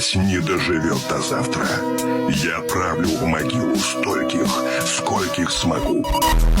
князь не доживет до завтра. Я правлю в могилу стольких, скольких смогу. Понять,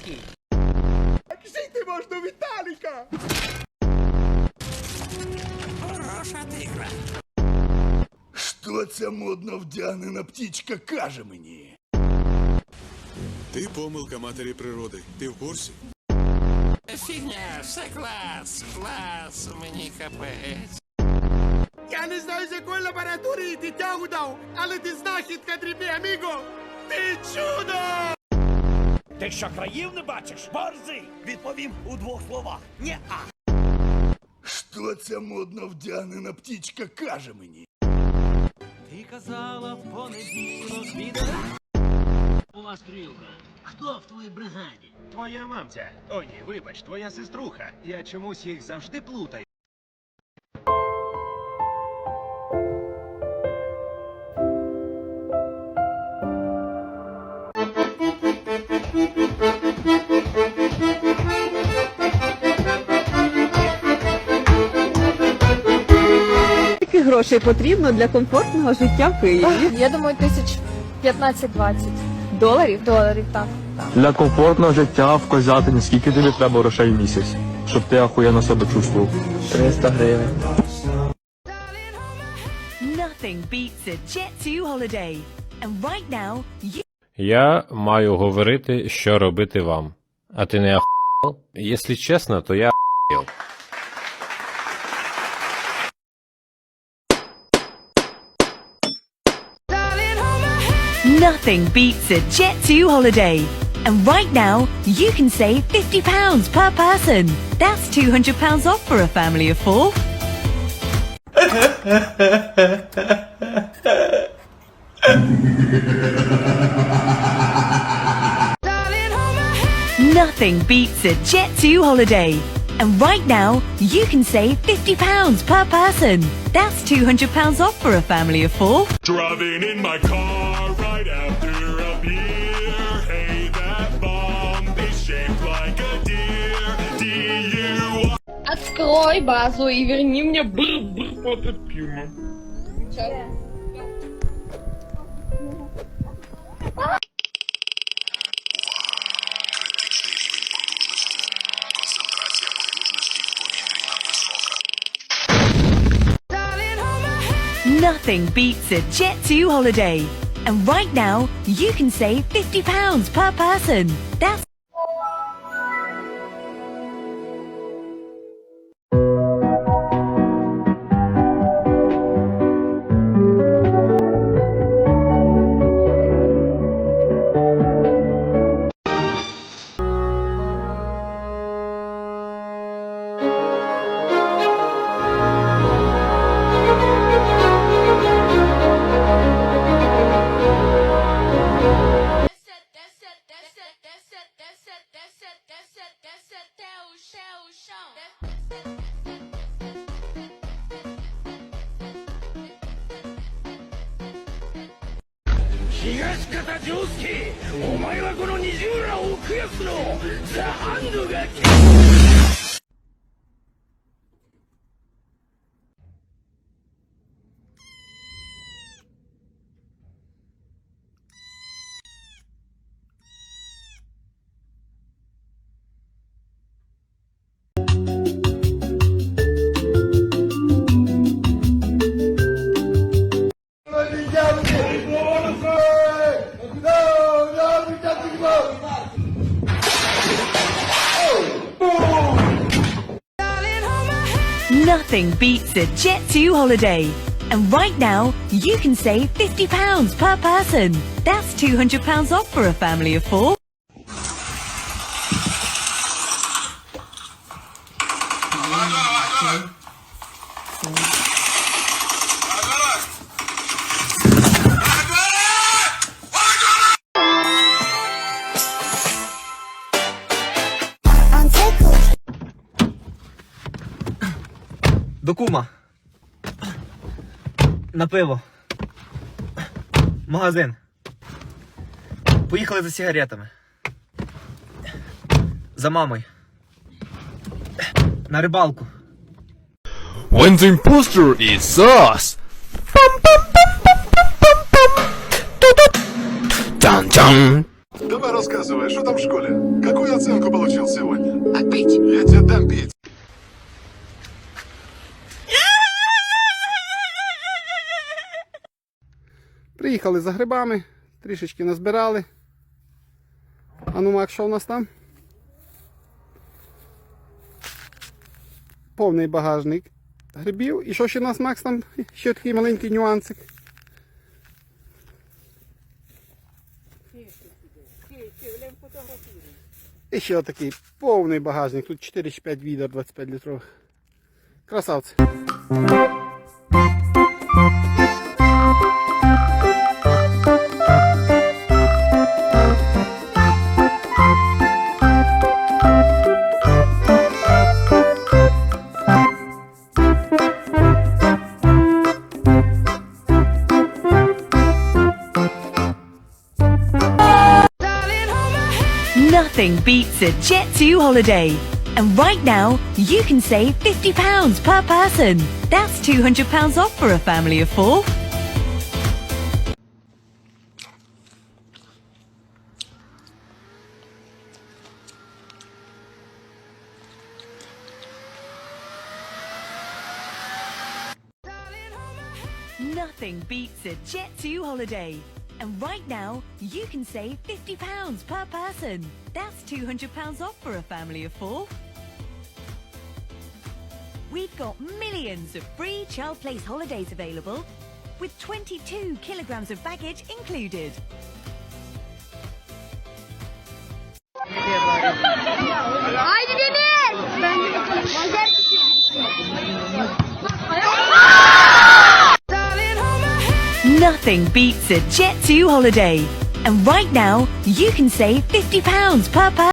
чув, русский. Жити можна Віталіка! Що ця модно вдягнена птічка каже мені? Ти помилка матері природи. Ти в курсі? Фігня, все клас, клас, мені капець. Я не знаю, з якої лабораторії ти тягу дав, але ти знахідка, дрібний аміго! Ти чудо! Ти що країв не бачиш? Борзий! Відповім у двох словах. Ні, а. Що ця модно вдягнена птічка каже мені? Ти казала в понеділок від... У вас крилка. Хто в твоїй бригаді? Твоя мамця. Ой, ні, вибач, твоя сеструха. Я чомусь їх завжди плутаю. Грошей потрібно для комфортного життя в Києві? Я думаю, тисяч 15-20 Доларів? доларів, так. Для комфортного життя в Козятині скільки тобі треба грошей в місяць, щоб ти ахуєнно себе чувствував? 300 гривень. Nothing beats a Jet2 holiday. And right now, you Я маю говорити, що робити вам. А ти не ахуєл? Якщо чесно, то я ахуєл. Nothing beats a Jet2 holiday. And right now, you can save £50 per person. That's £200 off for a family of four. Nothing beats a Jet2 holiday. And right now, you can save £50 per person. That's £200 off for a family of four. Driving in my car after a beer. Hey, that bomb is shaped like a deer. D-U Открой базу и верни мне Nothing beats a Jet2 holiday. And right now, you can save £50 per person. That's 東方丈介お前はこの二重らを食やすのザ・ハンドが Nothing beats a Jet2 holiday. And right now, you can save £50 per person. That's £200 off for a family of four. До кума. На пиво. Магазин. Поїхали за сигаретами. За мамою. На рибалку. When the imposter is us. Дам-дам. Давай рассказывай, что там в школе? Какую оценку получил сегодня? А пить? Я тебе дам пить. Приїхали за грибами, трішечки назбирали. А ну, Мак, що у нас там? Повний багажник грибів. І що ще у нас, Макс, там? Ще такий маленький нюансик. І ще отакий повний багажник. Тут 4-5 відер 25 літрових. Красавці. Nothing beats a Jet2 holiday. And right now, you can save £50 per person. That's £200 off for a family of four. Nothing beats a Jet2 holiday. And right now, you can save £50 per person. That's £200 off for a family of four. We've got millions of free child place holidays available with 22 kilograms of baggage included. Nothing beats a Jet2 holiday. And right now, you can save £50 per person.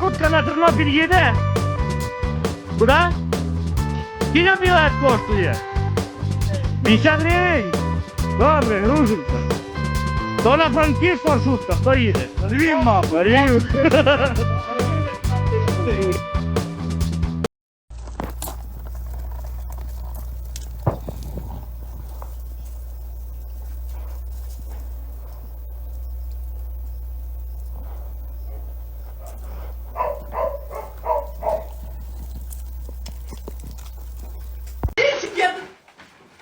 Кутка на Тернопіль їде? Куди? Скільки білет коштує? 50 гривень? Добре, грузимося. То на Франківськ маршрутка, хто їде? Львів, мапа, Львів.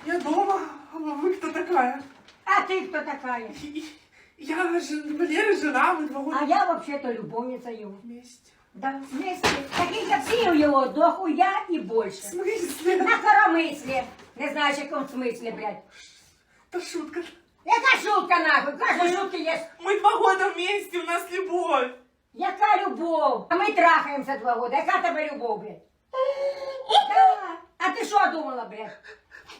Я дома, а вы кто такая? А ты кто такая? Я жен... Валера жена, мы два года А я вообще-то любовница его. вместе. Да, вместе. Таких как всі у його, дохуя і В більше. смысле? На коромислі. Не знаєш, в якому смислі, блядь. Это шутка. Яка шутка нахуй? Кожна шутка є. Мы два года вместе, у нас любовь. Яка любов? А ми трахаємося два роки. Яка тебе любов, блядь? Да. А ти що думала, блядь?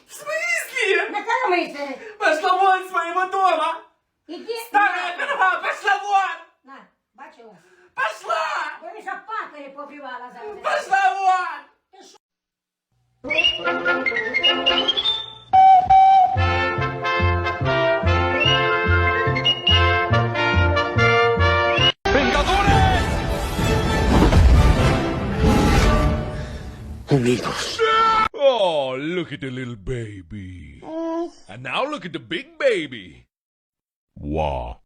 В смысле? На коромислі. Пошла вон с моего дома. Іди. Старая корова, пошла вон. На, бачила? Пошла. Дивись, а патері побрівала зараз. Пошла вон. Oh, look at the little baby. Oh. And now look at the big baby. Wow.